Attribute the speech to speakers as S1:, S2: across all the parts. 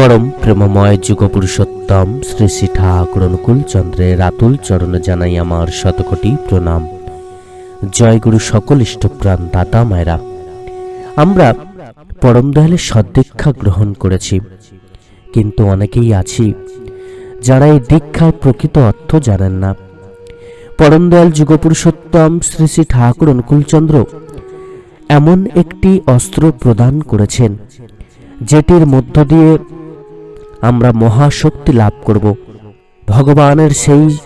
S1: পরম প্রেমময় যুগ পুরুষোত্তম শ্রী শ্রী ঠাকুর অনুকূল চন্দ্রের আতুল চরণে জানাই আমার শতকোটি প্রণাম। জয় গুরু সকল ইষ্টপ্রাণ দাতা মায়েরা। আমরা পরম দয়ালের সদ্দীক্ষা গ্রহণ করেছি। কিন্তু অনেকেই আছি যারা এই দীক্ষার প্রকৃত অর্থ জানেন না। পরম দয়াল যুগ পুরুষোত্তম শ্রী শ্রী ঠাকুর অনুকূলচন্দ্র এমন একটি অস্ত্র প্রদান করেছেন, যেটির মধ্য দিয়ে আমরা মহাশক্তি লাভ করব। ভগবানের সেই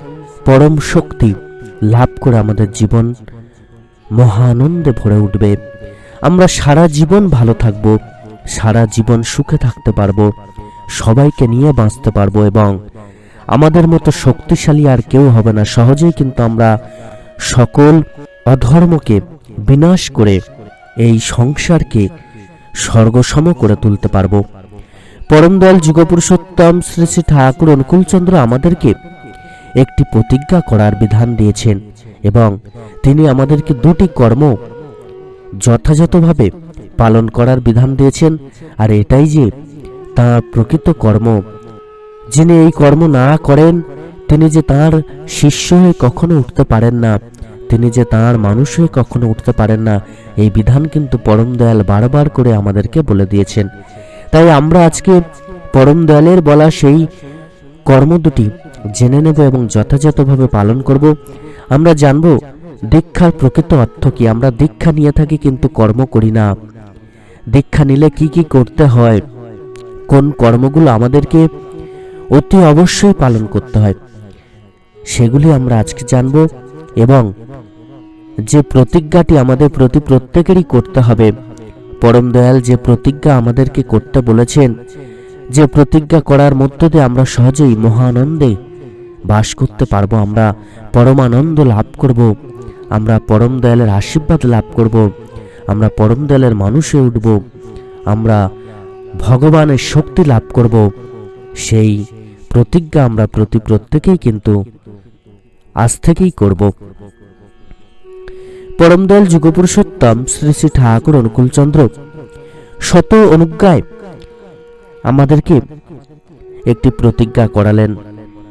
S1: পরম শক্তি লাভ করে আমাদের জীবন মহানন্দে ভরে উঠবে। আমরা সারা জীবন ভালো থাকব, সারা জীবন সুখে থাকতে পারব, সবাইকে নিয়ে বাঁচতে পারব এবং আমাদের মতো শক্তিশালী আর কেউ হবে না। সহজেই কিন্তু আমরা সকল অধর্মকে বিনাশ করে এই সংসারকে স্বর্গসম করে তুলতে পারব। পরম দয়াল যুগপুরুষোত্তম শ্রী শ্রী ঠাকুর অনুকূলচন্দ্র আমাদেরকে একটি প্রতিজ্ঞা করার বিধান দিয়েছেন এবং তিনি আমাদেরকে দুটি কর্ম যথাযথভাবে পালন করার বিধান দিয়েছেন। আর এটাই যে তাঁর প্রকৃত কর্ম, যিনি এই কর্ম না করেন, তিনি যে তার শিষ্য হয়ে কখনো উঠতে পারেন না, তিনি যে তার মানুষ হয়ে কখনো উঠতে পারেন না, এই বিধান কিন্তু পরম দয়াল বারবার করে আমাদেরকে বলে দিয়েছেন। তাই আমরা আজকে পরম দয়ালের বলা সেই কর্ম দুটি জেনে নেব এবং যথাযথভাবে পালন করব। আমরা জানব দীক্ষার প্রকৃত অর্থ কি। আমরা দীক্ষা নিয়ে থাকি কিন্তু কর্ম করি না। দীক্ষা নিলে কি কি করতে হয়? কোন কর্মগুলো আমাদেরকে অতি অবশ্যই পালন করতে হয়, সেগুলি আমরা আজকে জানব এবং যে প্রতিজ্ঞাটি আমাদের প্রতি প্রত্যেকেরই করতে হবে পরম দয়াল যে প্রতিজ্ঞা আমাদেরকে করতে বলেছেন, যে প্রতিজ্ঞা করার মধ্য দিয়ে আমরা সহজেই মহানন্দে বাস করতে পারব, আমরা পরমানন্দ লাভ করব, আমরা পরম দয়ালের আশীর্বাদ লাভ করব, আমরা পরম দয়ালের মানুষ উঠব, আমরা ভগবানের শক্তি লাভ করব। সেই প্রতিজ্ঞা আমরা প্রতি প্রত্যেকেই কিন্তু আজ থেকেই করব। পরমদয়াল যুগপুরুষোত্তম শ্রী শ্রী ঠাকুর অনুকূলচন্দ্র। শত অনুজ্ঞায় আমাদেরকে একটি প্রতিজ্ঞা করালেন।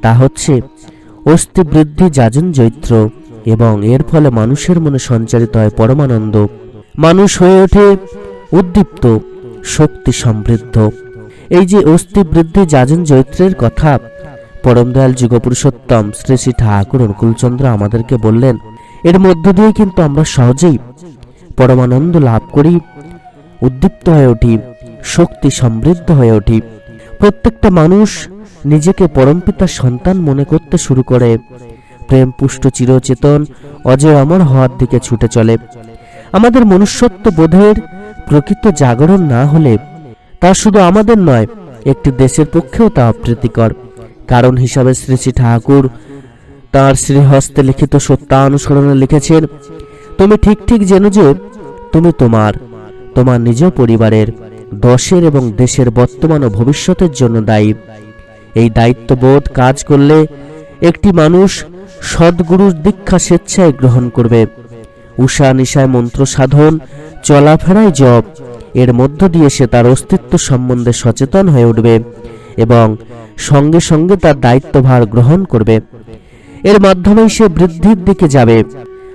S1: তা হচ্ছে, অস্থি বৃদ্ধি যাজন জৈত্র এবং এর ফলে মানুষের মনে সঞ্চারিত হয় পরমানন্দ। মানুষ হয়ে ওঠে উদ্দীপ্ত, শক্তি সমৃদ্ধ। এই যে অস্থি বৃদ্ধি যাজন জৈত্রের কথা পরমদয়াল যুগপুরুষোত্তম শ্রী শ্রী ঠাকুর অনুকূলচন্দ্র আমাদেরকে বললেন এর মধ্য দিয়ে কিন্তু আমরা সহজেই পরমানন্দ লাভ করি, উদ্দীপ্ত হয়ে উঠি, শক্তি সমৃদ্ধ হয়ে উঠি। প্রত্যেকটা মানুষ নিজেকে পরমপিতার সন্তান মনে করতে শুরু করে। প্রেম পুষ্ট চিরচেতন, অজয় অমর হওয়ার দিকে ছুটে চলে। আমাদের মনুষ্যত্ব বোধের প্রকৃত জাগরণ না হলে তা শুধু আমাদের নয়, একটি দেশের পক্ষেও তা অপ্রীতিকর। কারণ হিসাবে শ্রী শ্রী ঠাকুর তার শ্রীহস্তে লিখিত সত্যানুসরণে লিখেছেন, তুমি ঠিক ঠিক জেনো যে তুমি তোমার তোমার নিজ পরিবারের, দশের এবং দেশের বর্তমান ও ভবিষ্যতের জন্য দায়ী। এই দায়িত্ববোধ কাজ করলে একটি মানুষ সদ্গুরুর দীক্ষা স্বেচ্ছায় গ্রহণ করবে। উষা নিশায় মন্ত্র সাধন, চলাফেরায় জপ, এর মধ্য দিয়ে সে তার অস্তিত্ব সম্বন্ধে সচেতন হয়ে উঠবে এবং সঙ্গে সঙ্গে তার দায়িত্বভার গ্রহণ করবে। এর মাধ্যমেই সে বৃদ্ধির দিকে যাবে।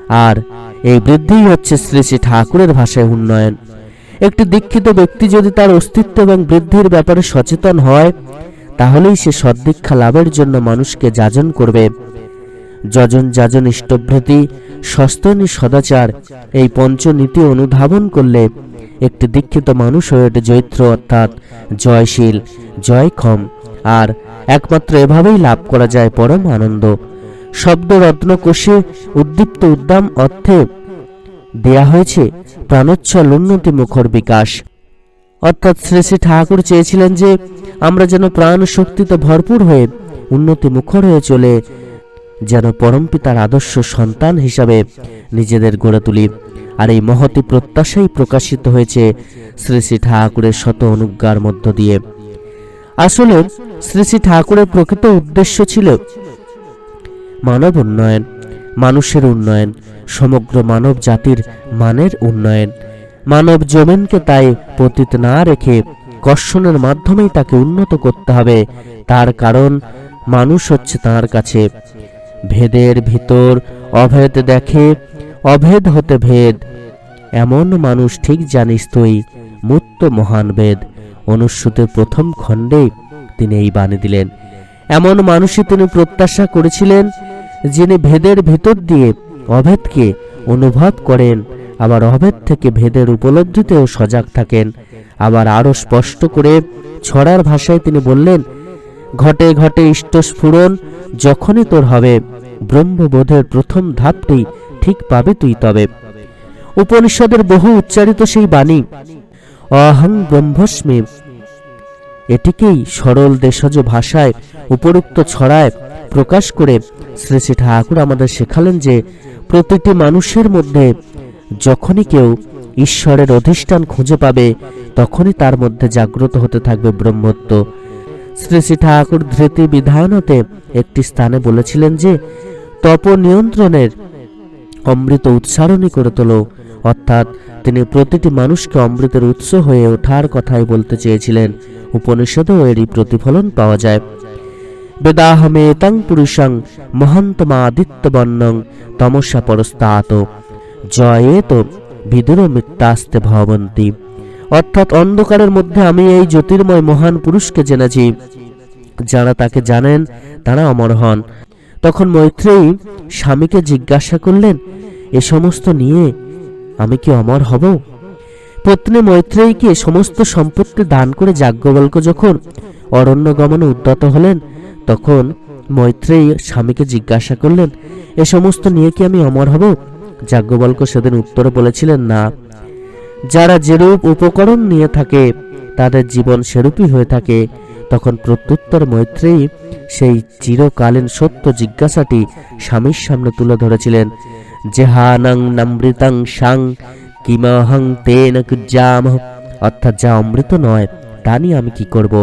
S1: আর এই বৃদ্ধিই হচ্ছে শ্রী শ্রী ঠাকুরের ভাষায় উন্নয়ন। একটি দীক্ষিত ব্যক্তি যদি তার অস্তিত্ব এবং বৃদ্ধির ব্যাপারে সচেতন হয়, তাহলেই সে সদ্দীক্ষা লাভের জন্য মানুষকে যাজন করবে। যজন যাজন ইষ্টভৃতি সস্তনী সদাচার, এই পঞ্চনীতি অনুধাবন করলে একটি দীক্ষিত মানুষ হয়ে ওঠে জৈত্র অর্থাৎ জয়শীল, জয়ক্ষম। আর একমাত্র এভাবেই লাভ করা যায় পরম আনন্দ। শব্দ রত্নকোষে উদ্দীপ্ত উদ্দাম অর্থে দেয়া হয়েছে প্রাণোচ্ছল উন্নতি মুখর বিকাশ। অর্থাৎ শ্রী শ্রী ঠাকুর চেয়েছিলেন যে আমরা যেন প্রাণ শক্তিতে ভরপুর হয়ে উন্নতি মুখর হয়ে চলে, যেন পরমপিতার আদর্শ সন্তান হিসাবে নিজেদের গড়ে তুলি। আর এই মহতি প্রত্যাশাই প্রকাশিত হয়েছে শ্রী শ্রী ঠাকুরের শত অনুজ্ঞার মধ্য দিয়ে। আসলে শ্রী শ্রী ঠাকুরের প্রকৃত উদ্দেশ্য ছিল মানব উন্নয়ন, মানুষের উন্নয়ন, সমগ্র মানব জাতির মানের উন্নয়ন। মানব জমিনকে তাই পতিত না রেখে কর্ষণের মাধ্যমেই তাকে উন্নত করতে হবে। তার কারণ, মানুষ হচ্ছে তার কাছে। ভেদের ভিতর অভেদ দেখে, অভেদ হতে ভেদ। এমন মানুষ ঠিক জানিস তুই, মুক্ত মহান বেদ। অনুশ্রুতের প্রথম খণ্ডে তিনি এই বাণী দিলেন। এমন মানুষই তিনি প্রত্যাশা করেছিলেন, যিনি ভেদের ভেতর দিয়ে অভেদকে অনুভব করেন, আবার অভেদ থেকে ভেদের উপলব্ধিতেও সজাগ থাকেন। আবার আরও স্পষ্ট করে ছড়ার ভাষায় তিনি বললেন, ঘটে ঘটে ইষ্টস্ফুরণ যখনই তোর হবে, ব্রহ্মবোধের প্রথম ধাপটি ঠিক পাবে তুই তবে। উপনিষদের বহু উচ্চারিত সেই বাণী, অহং ব্রহ্মস্মী এটিকেই সরল দেশজ ভাষায় উপরুক্ত ছড়ায় প্রকাশ করে শ্রী শ্রী ঠাকুর আমাদের শেখালেন যে প্রতিটি মানুষের মধ্যে যখনই কেউ ঈশ্বরের অধিষ্ঠান খুঁজে পাবে, তখনই তার মধ্যে জাগ্রত হতে থাকবে ব্রহ্মত্ব। শ্রী শ্রী ঠাকুর ধৃতি বিধায়নতে একটি স্থানে বলেছিলেন যে তপ নিয়ন্ত্রণের অমৃত উচ্চারণই করে তোলো অর্থাৎ তিনি প্রতিটি মানুষকে অমৃতের উৎস হয়ে ওঠার কথাই বলতে চেয়েছিলেন। উপনিষদেও এরই প্রতিফলন পাওয়া যায়। বেদাহমে তং পুরুষং মহন্তমাদিত্যবর্ণং তমসা পরস্তাত জয়ে তো বিদুর মিত্তাস্তে ভবন্তি। অর্থাৎ অন্ধকারের মধ্যে আমি এই জ্যোতির্ময় মহান পুরুষকে জেনেছি। যারা তাকে জানেন, তারা অমর হন। তখন মৈত্রেয়ী স্বামীকে জিজ্ঞাসা করলেন, এ সমস্ত নিয়ে আমি কি অমর হব? পত্নী মৈত্রেয়ীকে সমস্ত সম্পত্তি দান করে যাজ্ঞবল্ক যখন অরণ্য গমনে উদ্যত হলেন, তখন মৈত্রেয়ী স্বামীকে জিজ্ঞাসা করলেন, এ সমস্ত নিয়ে কি আমি অমর হব? যাজ্ঞবল্ক সেদিন উত্তরে বলেছিলেন, না। যারা যেরূপ উপকরণ নিয়ে থাকে, তাদের জীবন সেরূপই হয়ে থাকে। তখন প্রত্যুত্তর মৈত্রেয়ী সেই চিরকালীন সত্য জিজ্ঞাসাটি স্বামীর সামনে তুলে ধরেছিলেন। জেহানং নামৃতং সাং কিমহং তেন কুজ্জাম অর্থাৎ যা অমৃত নয়, তা নিয়ে আমি কি করব?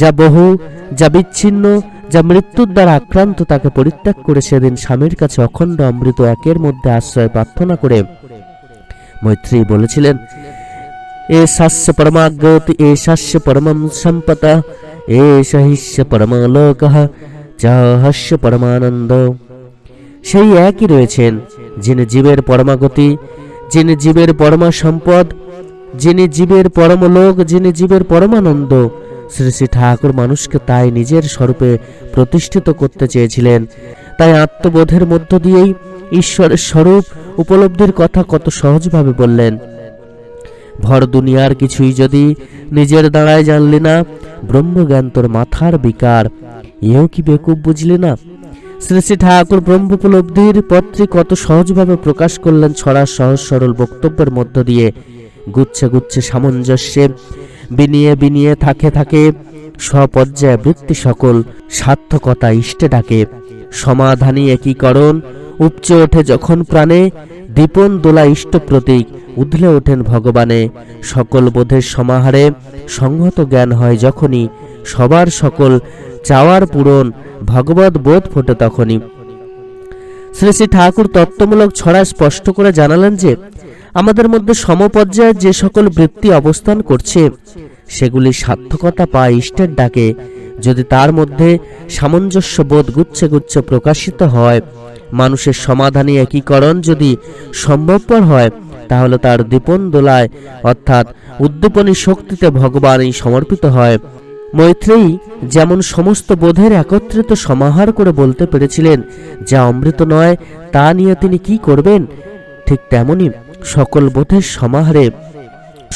S1: যা বহু, যা বিচ্ছিন্ন, যা মৃত্যুর দ্বারা আক্রান্ত, তাকে পরিত্যাগ করে সেদিন স্বামীর কাছে অখণ্ড অমৃত একের মধ্যে আশ্রয় প্রার্থনা করে। মৈত্রী বলেছিলেন, এ শাস্য পরমাগ্রত এ শাস্য পরমম সম্পত এ সহিষ্য পরমলোক চাহস্য পরমানন্দ। সেই একই রয়েছেন, যিনি জীবের পরমাগতি, যিনি জীবের পরমা সম্পদ যিনি জীবের পরমলোক, যিনি জীবের পরমানন্দ। শ্রী শ্রী ঠাকুর মানুষকে তাই নিজের স্বরূপে প্রতিষ্ঠিত করতে চেয়েছিলেন। তাই আত্মবোধের মধ্য দিয়েই ঈশ্বরের স্বরূপ উপলব্ধির কথা কত সহজভাবে বললেন। ভর দুনিয়ার কিছুই যদি নিজের দাঁড়ায় জানলি না, ব্রহ্মজ্ঞান তোর মাথার বিকার। এও কি বেকুব বুঝলি না? শ্রী শ্রী ঠাকুর ব্রহ্ম উপলব্ধির পত্রী কত সহজভাবে প্রকাশ করলেন ছড়া সহজ সরল বক্তব্যের মধ্য দিয়ে। গুচ্ছে গুচ্ছে সামঞ্জস্যে, বিনিয়ে বিনিয়ে থাকে থাকে, স্বপর্যায়ে বৃত্তি সকল, সার্থকতা ইষ্টে ডাকে। সমাধানী একীকরণ উপচে ওঠে যখন প্রাণে, দীপন দোলা ইষ্ট প্রতীক, উধলে ওঠেন ভগবানে। সকল বোধের সমাহারে সংহত জ্ঞান হয় যখনই, সবার সকল চাওয়ার পূরণ ভগবত বোধ ফোটে তখনই। শ্রী শ্রী ঠাকুর তত্ত্বমূলক ছড়া স্পষ্ট করে জানালেন যে, আমাদের মধ্যে সমপর্যায়ে যে সকল বৃত্তি অবস্থান করছে, সেগুলি সার্থকতা পায় ইষ্টের ডাকে। যদি তার মধ্যে সামঞ্জস্য বোধ গুচ্ছে গুচ্ছে প্রকাশিত হয়, মানুষের সমাধানী একীকরণ যদি সম্ভবপর হয়, তাহলে তার দীপন দোলায় অর্থাৎ উদ্দীপনী শক্তিতে ভগবানই সমর্পিত হয়। মৈত্রেয়ী যেমন সমস্ত বোধের একত্রিত সমাহার করে বলতে পেরেছিলেন, যা অমৃত নয়, তা নিয়ে তিনি কি করবেন? ঠিক তেমনি সকল বোধের সমাহারে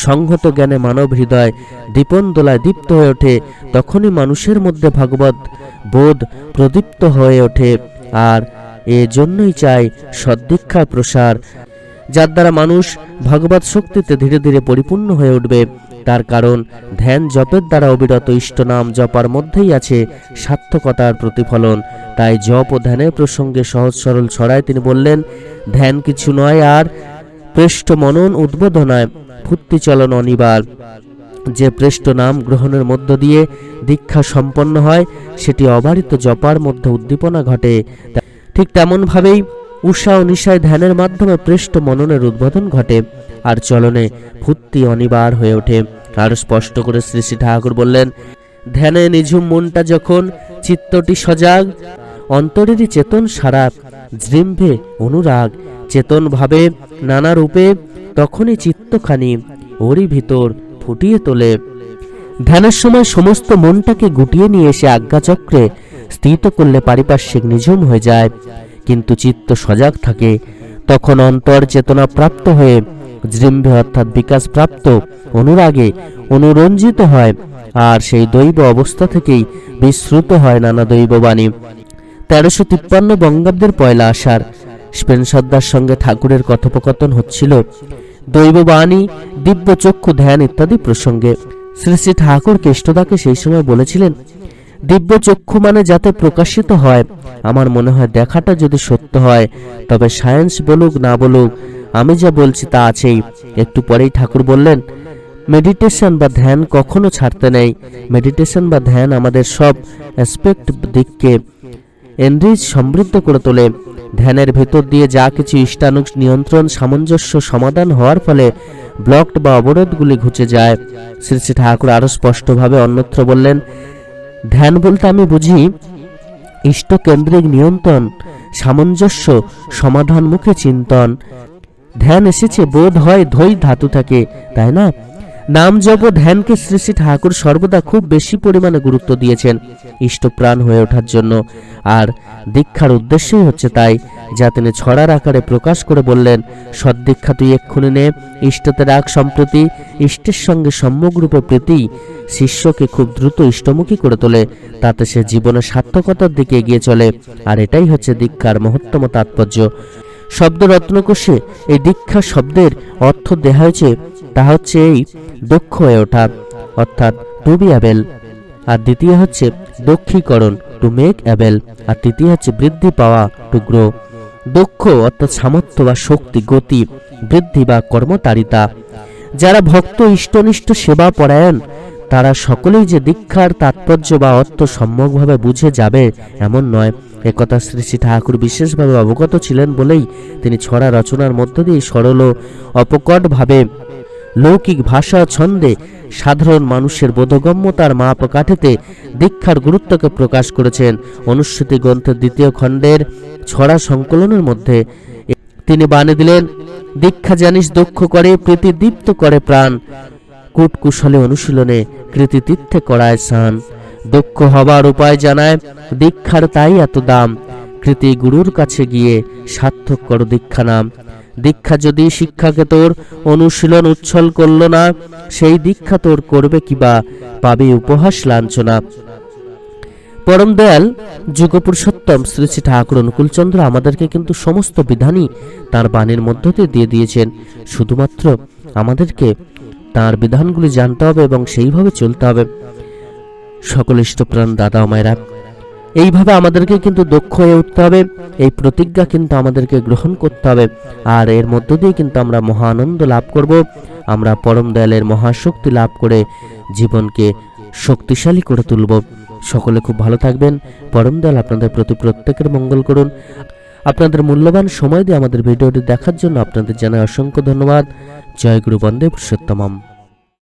S1: সংহত জ্ঞানে মানব হৃদয় দীপন দোলায় দীপ্ত হয়ে ওঠে, তখনই মানুষের মধ্যে ভাগবত বোধ প্রদীপ্ত হয়ে ওঠে, আর এজন্যই চাই সদ্দীক্ষার প্রসার যার দ্বারা মানুষ ভগবত শক্তিতে ধীরে ধীরে পরিপূর্ণ হয়ে উঠবে। তার কারণ, ধ্যান জপের দ্বারা অবিরত ইষ্ট নাম জপার মধ্যেই আছে সার্থকতার প্রতিফলন। তাই জপ ও ধ্যানের প্রসঙ্গে সহজ সরল ছড়ায় তিনি বললেন, ধ্যান কিছু নয় আর পৃষ্ঠ মনন উদ্বোধনায় ফুর্তি চলন অনিবার। যে পৃষ্ঠ নাম গ্রহণের মধ্য দিয়ে দীক্ষা সম্পন্ন হয়, সেটি অবারিত জপার মধ্যে উদ্দীপনা ঘটে। ঠিক তেমনভাবেই উষা নিশায় ধ্যানের মাধ্যমে পৃষ্ঠ মননের উদ্বোধন ঘটে আর চলনে ফুর্তি অনিবার হয়ে ওঠে। আরও স্পষ্ট করে শ্রী শ্রী ঠাকুর বললেন, ধ্যানে নিঝুম মনটা যখন চিত্তটি সজাগ, অন্তরেরই চেতন সারা জৃম্ভে অনুরাগ। চেতন ভাবে নানা রূপে তখনই চিত্তখানি ওরই ভিতর ফুটিয়ে তোলে। ধ্যানের সময় সমস্ত মনটাকে গুটিয়ে নিয়ে এসে আজ্ঞাচক্রে স্থিত করলে পারিপার্শ্বিক নিঝুম হয়ে যায়। কিন্তু চিত্ত সজাগ থাকে, তখন অন্তর চেতনা প্রাপ্ত হয়ে জৃম্ভে অর্থাৎ বিকাশ প্রাপ্ত অনুরাগে অনুরঞ্জিত হয় আর সেই দৈব অবস্থা থেকেই বিশ্রুত হয় নানা দৈববাণী। তেরোশো তিপ্পান্ন বঙ্গাব্দের পয়লা আষাঢ় স্পেন্সরদার সঙ্গে ঠাকুরের কথোপকথন হচ্ছিল। দৈববাণী দিব্য চক্ষু ধ্যান ইত্যাদি প্রসঙ্গে। শ্রী শ্রী ঠাকুর কেষ্টদাকে সেই সময় বলেছিলেন দিব্য চক্ষু মানে যাতে প্রকাশিত হয়। আমার মনে হয় দেখাটা যদি সত্য হয়, তবে সায়েন্স বলুক না বলুক, আমি যা বলছি তা আছেই। একটু পরেই ঠাকুর বললেন, মেডিটেশন বা ধ্যান কখনো ছাড়তে নেই। মেডিটেশন বা ধ্যান আমাদের সব অ্যাসপেক্ট দিককে এনরিচ সমৃদ্ধ করে তোলে। ধ্যানের ভেতর দিয়ে যা কিছু ইষ্টানুক নিয়ন্ত্রণ সামঞ্জস্য সমাধান হওয়ার ফলে ব্লকড বা অবরোধগুলি ঘুচে যায়। শ্রী শ্রী ঠাকুর আরও স্পষ্টভাবে অন্যত্র বললেন ধ্যান বলতে আমি বুঝি ইষ্টকেন্দ্রিক নিয়ন্ত্রণ, সামঞ্জস্য, সমাধানমুখী চিন্তন। ধ্যান এসেছে, বোধ হয় ধৈ ধাতু থাকে, তাই না? নাম জপ ধ্যানকে শ্রী শ্রী ঠাকুর সর্বদা খুব বেশি পরিমাণে গুরুত্ব দিয়েছেন ইষ্টপ্রাণ হয়ে ওঠার জন্য। আর দীক্ষার উদ্দেশ্যই হচ্ছে তাই যা তিনি ছড়ার আকারে প্রকাশ করে বললেন, সদ্দীক্ষা তুই এক্ষুনি নে, ইষ্টতে রাগ সম্প্রতি, ইষ্টের সঙ্গে সম্যকরূপে প্রীতি, শিষ্যকে খুব দ্রুত ইষ্টমুখী করে তোলে, তাতে সে জীবনের সার্থকতার দিকে এগিয়ে চলে, আর এটাই হচ্ছে দীক্ষার মহত্তম তাৎপর্য। শব্দ রত্নকোষে এই দীক্ষা শব্দের অর্থ দেওয়া হয়েছে, তা হচ্ছে এই দক্ষ হয়ে ওঠা, অর্থাৎ টু বি অ্যাবেল আর দ্বিতীয় হচ্ছে দক্ষীকরণ টু মেক অ্যাবেল আর তৃতীয় হচ্ছে বৃদ্ধি পাওয়া টু গ্রো দক্ষ অর্থাৎ সামর্থ্য বা শক্তি, গতি, বৃদ্ধি বা কর্মতারিতা। যারা ভক্ত, ইষ্টনিষ্ঠ সেবা পরায়ণ, তারা সকলেই যে দীক্ষার তাৎপর্য বা অর্থ সম্যকভাবে বুঝে যাবে, এমন নয়। একথা শ্রী শ্রী ঠাকুর বিশেষভাবে অবগত ছিলেন বলেই তিনি ছড়া রচনার মধ্য দিয়ে সরল ও অপকটভাবে লৌকিক ভাষা ছন্দে সাধারণ মানুষের বোধগম্যতার মাপ কাঠেতে দীক্ষার গুরুত্বকে প্রকাশ করেছেন। অনুশ্রুতি গ্রন্থের দ্বিতীয় খণ্ডের ছড়া সংকলনের মধ্যে তিনি বানে দিলেন, দীক্ষা জানিস দক্ষ করে প্রীতিদীপ্ত করে প্রাণ। কূটকুশলে অনুশীলনে কৃতিতীর্থে করায় স্নান। দক্ষ হবার উপায় জানায়, দীক্ষার তাই এত দাম। কৃতি গুরুর কাছে গিয়ে সার্থক করো দীক্ষা নাম। দীক্ষা যদি শিক্ষাকে তোর অনুশীলন উচ্ছল করল না, সেই দীক্ষা তোর করবে কিবা পাবে উপহাস লাঞ্ছনা। পরম দয়াল যুগপুরুষোত্তম শ্রী শ্রী ঠাকুর অনুকূলচন্দ্র আমাদেরকে কিন্তু সমস্ত বিধানই তার বাণীর মধ্য দিয়ে দিয়ে দিয়েছেন। শুধুমাত্র আমাদেরকে তার বিধানগুলি জানতে হবে এবং সেইভাবে চলতে হবে। সকল ইষ্টপ্রাণ দাদা মায়েরা এইভাবে আমাদেরকে কিন্তু দক্ষ হয়ে উঠতে হবে। এই প্রতিজ্ঞা কিন্তু আমাদেরকে গ্রহণ করতে হবে। আর এর মধ্য দিয়ে কিন্তু আমরা মহা আনন্দ লাভ করব। আমরা পরম দয়ালের মহাশক্তি লাভ করে জীবনকে শক্তিশালী করে তুলব। সকলে খুব ভালো থাকবেন। পরম দয়াল আপনাদের প্রতি প্রত্যেকের মঙ্গল করুন। আপনাদের মূল্যবান সময় দিয়ে আমাদের ভিডিওটি দেখার জন্য আপনাদের জানাই অসংখ্য ধন্যবাদ। জয় গুরু বন্দে পুরুষোত্তমম।